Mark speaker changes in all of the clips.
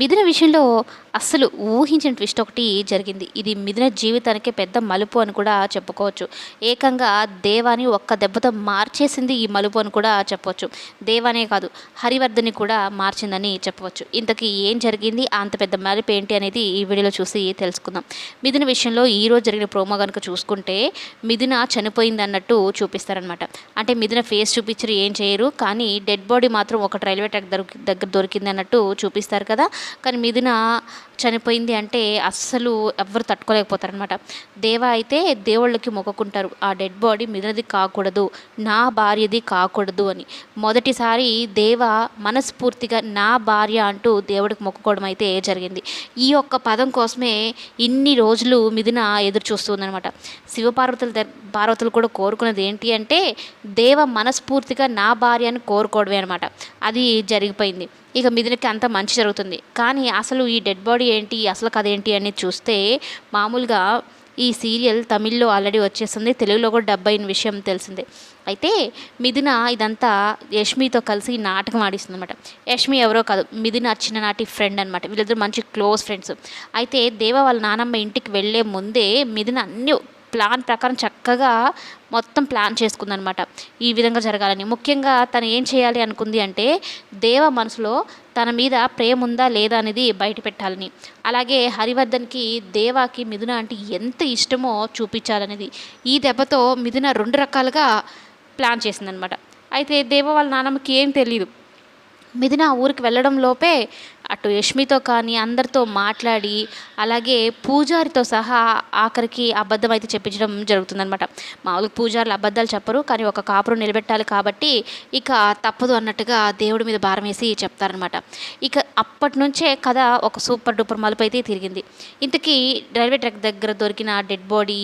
Speaker 1: మిథున విషయంలో అస్సలు ఊహించిన ట్విస్ట్ ఒకటి జరిగింది. ఇది మిథున జీవితానికి పెద్ద మలుపు అని కూడా చెప్పుకోవచ్చు. ఏకంగా దేవాని ఒక్క దెబ్బతో మార్చేసింది ఈ మలుపు అని కూడా చెప్పవచ్చు దేవానే కాదు హరివర్ధని కూడా మార్చిందని చెప్పవచ్చు ఇంతకీ ఏం జరిగింది? అంత పెద్ద మలుపు ఏంటి అనేది ఈ వీడియోలో చూసి తెలుసుకుందాం. మిథున విషయంలో ఈరోజు జరిగిన ప్రోమో కనుక చూసుకుంటే మిథున చనిపోయింది అన్నట్టు చూపిస్తారనమాట అంటే మిథున ఫేస్ చూపించరు ఏం చేయరు. కానీ డెడ్ బాడీ మాత్రం ఒక రైల్వే ట్రాక్ దొరికి దగ్గర దొరికింది అన్నట్టు చూపిస్తారు కదా. కానీ మిథున చనిపోయింది అంటే అస్సలు ఎవ్వరు తట్టుకోలేకపోతారనమాట దేవ అయితే దేవుళ్ళకి మొక్కుకుంటారు. ఆ డెడ్ బాడీ మిగిలినది కాకూడదు నా భార్యది కాకూడదు అని. మొదటిసారి దేవ మనస్ఫూర్తిగా నా భార్య అంటూ దేవుడికి మొక్కుకోవడం అయితే జరిగింది. ఈ యొక్క పదం కోసమే ఇన్ని రోజులు మిథున ఎదురు చూస్తుందనమాట శివపార్వతుల పార్వతులు కూడా కోరుకున్నది ఏంటి అంటే దేవ మనస్ఫూర్తిగా నా భార్య అని కోరుకోవడమే అనమాట అది జరిగిపోయింది. ఇక మిథునకి అంత మంచి జరుగుతుంది. కానీ అసలు ఈ డెడ్ బాడీ ఏంటి అసలు కథ ఏంటి అనేది చూస్తే మామూలుగా ఈ సీరియల్ తమిళ్ళో ఆల్రెడీ వచ్చేస్తుంది తెలుగులో కూడా డబ్ అయిన విషయం తెలిసిందే. అయితే మిథున ఇదంతా యష్మితో కలిసి నాటకం ఆడిస్తుంది అనమాట యష్మి ఎవరో కాదు మిథున చిన్ననాటి ఫ్రెండ్ అనమాట వీళ్ళిద్దరు మంచి క్లోజ్ ఫ్రెండ్స్ అయితే దేవ వాళ్ళ నానమ్మ ఇంటికి వెళ్ళే ముందే మిథున అన్ని ప్లాన్ ప్రకారం చక్కగా మొత్తం ప్లాన్ చేసుకుందనమాట. ఈ విధంగా జరగాలని. ముఖ్యంగా తను ఏం చేయాలి అనుకుంది అంటే దేవ మనసులో తన మీద ప్రేమ ఉందా లేదా అనేది బయట పెట్టాలని. అలాగే హరివర్ధన్కి దేవాకి మిథున అంటే ఎంత ఇష్టమో చూపించాలనేది. ఈ దెబ్బతో మిథున రెండు రకాలుగా ప్లాన్ చేసిందనమాట. అయితే దేవ వాళ్ళ నాన్నమ్మకి ఏం తెలియదు మిథున ఊరికి వెళ్ళడం లోపే అటు యష్మితో కానీ అందరితో మాట్లాడి అలాగే పూజారితో సహా ఆఖరికి అబద్ధం అయితే చెప్పించడం జరుగుతుందనమాట మామూలుగా పూజారులు అబద్ధాలు చెప్పరు కానీ ఒక కాపురం నిలబెట్టాలి కాబట్టి ఇక తప్పదు అన్నట్టుగా దేవుడి మీద భారం వేసి చెప్తారనమాట ఇక అప్పటి నుంచే కథ ఒక సూపర్ డూపర్ మలుపు అయితే తిరిగింది. ఇంతకీ రైల్వే ట్రాక్ దగ్గర దొరికిన డెడ్ బాడీ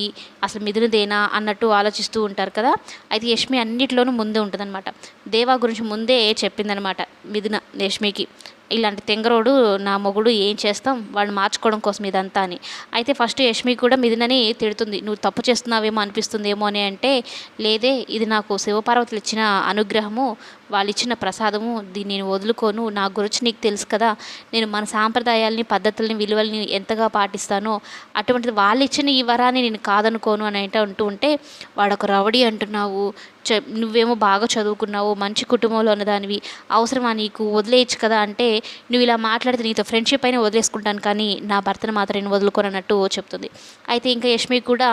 Speaker 1: అసలు మిథునదేనా అన్నట్టు ఆలోచిస్తూ ఉంటారు కదా అయితే యష్మి అన్నిటిలోనూ ముందే ఉంటుందన్నమాట. దేవా గురించి ముందే చెప్పిందనమాట మిథున యష్మికి. ఇలాంటి తెంగరోడు నా మొగుడు ఏం చేస్తాం? వాడిని మార్చుకోవడం కోసం ఇదంతా అని. అయితే ఫస్ట్ యష్మి కూడా మిథునని తిడుతుంది. నువ్వు తప్పు చేస్తున్నావేమో అనిపిస్తుందేమో అని అంటే లేదే ఇది నాకు శివపార్వతులు ఇచ్చిన అనుగ్రహము వాళ్ళు ఇచ్చిన ప్రసాదము దీన్ని నేను వదులుకోను. నా గురించి నీకు తెలుసు కదా. నేను మన సాంప్రదాయాల్ని పద్ధతుల్ని విలువల్ని ఎంతగా పాటిస్తానో అటువంటిది వాళ్ళు ఇచ్చిన ఈ వరాన్ని నేను కాదనుకోను అని అంటే అంటూ ఉంటే వాడొక రవడి అంటున్నావు. నువ్వేమో బాగా చదువుకున్నావు మంచి కుటుంబంలో ఉన్నదానివి అవసరమా నీకు? వదిలేయచ్చు కదా అంటే నువ్వు ఇలా మాట్లాడితే నీతో ఫ్రెండ్షిప్ అయినా వదిలేసుకుంటాను కానీ నా భర్తను మాత్రం నేను వదులుకోనన్నట్టు చెప్తుంది. అయితే ఇంకా యష్మి కూడా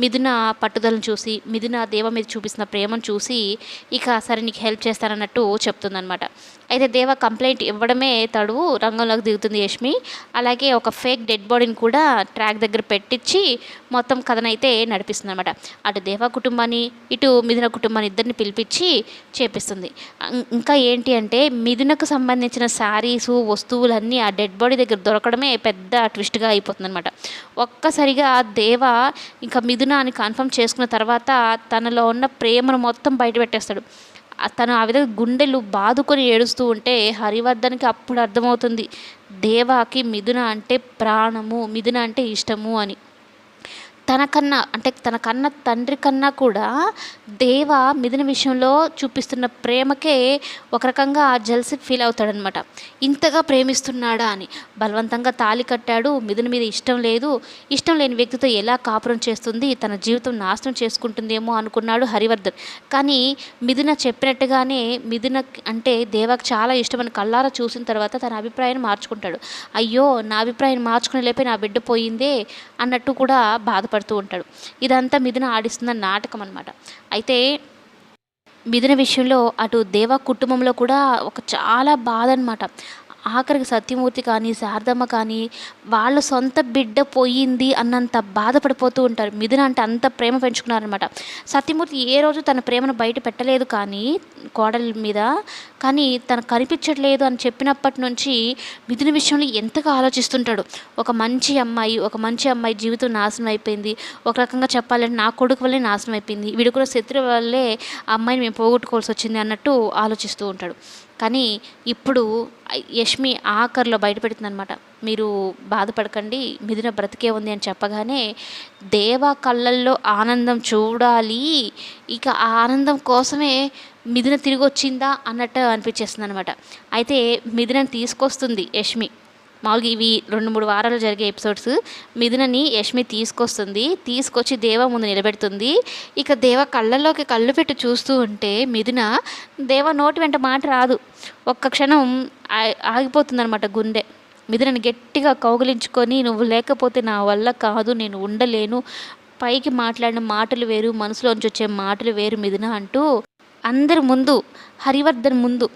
Speaker 1: మిథున పట్టుదలను చూసి మిథున దేవ మీద చూపిస్తున్న ప్రేమను చూసి ఇక సరే నీకు హెల్ప్ చేస్తానన్నట్టు చెప్తుందనమాట అయితే దేవ కంప్లైంట్ ఇవ్వడమే తడువు రంగంలోకి దిగుతుంది యష్మి. అలాగే ఒక ఫేక్ డెడ్ బాడీని కూడా ట్రాక్ దగ్గర పెట్టించి మొత్తం కథనైతే నడిపిస్తుంది అనమాట అటు దేవ కుటుంబాన్ని ఇటు మిథున కుటుంబాన్ని మన ఇద్దరిని పిలిపించి చేపిస్తుంది. ఇంకా ఏంటి అంటే మిథునకు సంబంధించిన శారీస్ వస్తువులన్నీ ఆ డెడ్ బాడీ దగ్గర దొరకడమే పెద్ద ట్విస్ట్గా అయిపోతుంది అనమాట ఒక్కసారిగా దేవ ఇంకా మిథున అని కన్ఫర్మ్ చేసుకున్న తర్వాత తనలో ఉన్న ప్రేమను మొత్తం బయట పెట్టేస్తాడు. తను ఆ విధంగా గుండెలు బాదుకొని ఏడుస్తూ ఉంటే హరివర్ధన్కి అప్పుడు అర్థమవుతుంది. దేవాకి మిథున అంటే ప్రాణము మిథున అంటే ఇష్టము అని. తనకన్నా అంటే తన కన్న తండ్రి కన్నా కూడా దేవ మిథున విషయంలో చూపిస్తున్న ప్రేమకే ఒక రకంగా జల్సి ఫీల్ అవుతాడనమాట ఇంతగా ప్రేమిస్తున్నాడా అని. బలవంతంగా తాళి కట్టాడు. మిథున మీద ఇష్టం లేదు. ఇష్టం లేని వ్యక్తితో ఎలా కాపురం చేస్తుంది? తన జీవితం నాశనం చేసుకుంటుందేమో అనుకున్నాడు హరివర్ధన్. కానీ మిథున చెప్పినట్టుగానే మిథున అంటే దేవాకి చాలా ఇష్టమని కళ్ళారా చూసిన తర్వాత తన అభిప్రాయాన్ని మార్చుకుంటాడు. అయ్యో నా అభిప్రాయం మార్చుకునే లేపే నా బిడ్డ పోయిందే అన్నట్టు కూడా బాధపడుతూ ఉంటాడు. ఇదంతా మిథున ఆడిస్తున్న నాటకం అనమాట అయితే మిథున విషయంలో అటు దేవ కుటుంబంలో కూడా ఒక చాలా బాధ అనమాట ఆఖరికి సత్యమూర్తి కానీ శారదమ్మ కానీ వాళ్ళ సొంత బిడ్డ పోయింది అన్నంత బాధపడిపోతూ ఉంటారు. మిథున అంటే అంత ప్రేమ పెంచుకున్నారనమాట సత్యమూర్తి ఏ రోజు తన ప్రేమను బయట పెట్టలేదు కానీ కోడల మీద కానీ తను కనిపించట్లేదు అని చెప్పినప్పటి నుంచి మిథున విషయంలో ఎంతగా ఆలోచిస్తుంటాడు. ఒక మంచి అమ్మాయి ఒక మంచి అమ్మాయి జీవితం నాశనం అయిపోయింది. ఒక రకంగా చెప్పాలంటే నా కొడుకు వల్లే నాశనం అయిపోయింది. వీడు కూడా శత్రు వల్లే అమ్మాయిని మేము పోగొట్టుకోవాల్సి వచ్చింది అన్నట్టు ఆలోచిస్తూ ఉంటాడు. కానీ ఇప్పుడు యష్మి ఆఖరిలో బయటపెడుతుందనమాట మీరు బాధపడకండి మిథున బ్రతికే ఉంది అని చెప్పగానే దేవ కళ్ళల్లో ఆనందం చూడాలి. ఇక ఆ ఆనందం కోసమే మిథున తిరిగి వచ్చిందా అన్నట్టు అనిపించేస్తుంది అనమాట అయితే మిథునని తీసుకొస్తుంది యష్మి. మామూలుగా ఇవి రెండు మూడు వారాలు జరిగే ఎపిసోడ్స్. మిథునని యష్మి తీసుకొస్తుంది. తీసుకొచ్చి దేవ ముందు నిలబెడుతుంది. ఇక దేవ కళ్ళల్లోకి కళ్ళు పెట్టి చూస్తూ ఉంటే మిథున దేవ నోటి వెంట మాట రాదు. ఒక్క క్షణం ఆగిపోతుంది అనమాట గుండె. మిథునని గట్టిగా కౌగిలించుకొని నువ్వు లేకపోతే నా వల్ల కాదు నేను ఉండలేను. పైకి మాట్లాడిన మాటలు వేరు మనసులోంచి వచ్చే మాటలు వేరు మిథున అంటూ అందరి ముందు హరివర్ధన్ ముందు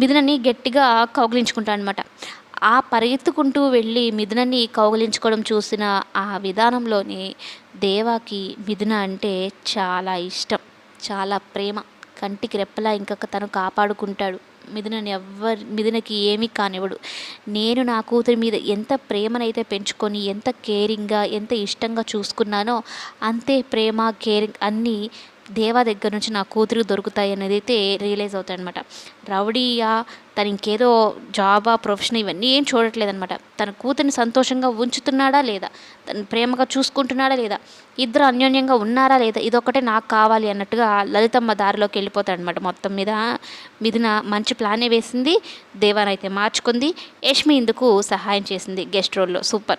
Speaker 1: మిథునని గట్టిగా కౌగిలించుకుంటా అనమాట ఆ పరిగెత్తుకుంటూ వెళ్ళి మిథునని కౌగిలించుకోవడం చూసిన ఆ విధానంలోనే దేవాకి మిథున అంటే చాలా ఇష్టం చాలా ప్రేమ. కంటికి రెప్పలా ఇంకొక తను కాపాడుకుంటాడు. మిథునని ఎవ్వరి మిథునకి ఏమీ కానివ్వడు. నేను నా కూతురి మీద ఎంత ప్రేమనైతే పెంచుకొని ఎంత కేరింగ్గా ఎంత ఇష్టంగా చూసుకున్నానో అంతే ప్రేమ కేరింగ్ అన్నీ దేవా దగ్గర నుంచి నా కూతురు దొరుకుతాయి అనేది అయితే రియలైజ్ అవుతాయనమాట రౌడీయా తను ఇంకేదో జాబా ప్రొఫెషన్ ఇవన్నీ ఏం చూడట్లేదనమాట తన కూతురిని సంతోషంగా ఉంచుతున్నాడా లేదా? తను ప్రేమగా చూసుకుంటున్నాడా లేదా? ఇద్దరు అన్యోన్యంగా ఉన్నారా లేదా? ఇదొకటే నాకు కావాలి అన్నట్టుగా లలితమ్మ దారిలోకి వెళ్ళిపోతాడనమాట మొత్తం మీద. మిథున మంచి ప్లానే వేసింది దేవానైతే మార్చుకుంది యష్మి ఇందుకు సహాయం చేసింది గెస్ట్ రోల్లో సూపర్.